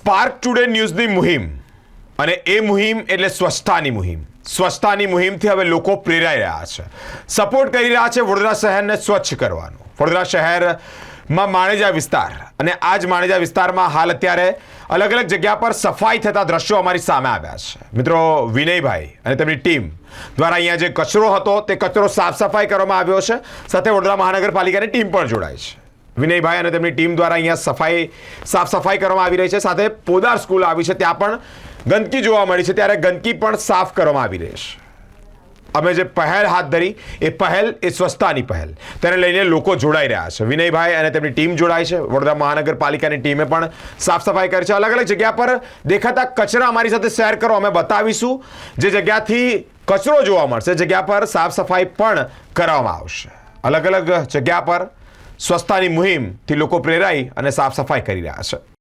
Spark today ન્યૂઝની મુહિમ. અને એ મુહિમ એટલે સ્વચ્છતાની મુહિમ. સ્વચ્છતાની મુહિમથી હવે લોકો પ્રેરાઈ રહ્યા છે. સપોર્ટ કરી રહ્યા છે વડોદરા શહેરને સ્વચ્છ કરવાનો. વડોદરા શહેરમાં માણેજા વિસ્તાર અને આ જ માણેજા વિસ્તારમાં હાલ અત્યારે અલગ અલગ જગ્યા પર સફાઈ થતા દ્રશ્યો અમારી સામે આવ્યા છે. મિત્રો, વિનયભાઈ અને તેમની ટીમ દ્વારા અહીંયા જે કચરો હતો તે કચરો સાફ સફાઈ કરવામાં આવ્યો છે. સાથે વડોદરા મહાનગરપાલિકાની ટીમ પણ જોડાય છે. વિનયભાઈ અને તેમની ટીમ દ્વારા અહીંયા સફાઈ સાફ સફાઈ કરવામાં આવી રહી છે. સાથે પોદાર સ્કૂલ આવી છે. ત્યાં પણ ગંદકી જોવા મળી છે. ત્યારે ગંદકી પણ સાફ કરવામાં આવી રહી છે. અમે જે પહેલ હાથ ધરી, એ પહેલ એ સ્વચ્છતાની પહેલ. તેને લઈને લોકો જોડાઈ રહ્યા છે. વિનયભાઈ અને તેમની ટીમ જોડાય છે. વડોદરા મહાનગરપાલિકાની ટીમે પણ સાફ સફાઈ કરી છે. અલગ અલગ જગ્યા પર દેખાતા કચરા અમારી સાથે શેર કરો. અમે બતાવીશું જે જગ્યાથી કચરો જોવા મળશે, જગ્યા પર સાફ સફાઈ પણ કરવામાં આવશે. અલગ અલગ જગ્યા પર સ્વચ્છતાની મુહિમથી લોકો પ્રેરાઈ અને સાફ સફાઈ કરી રહ્યા છે.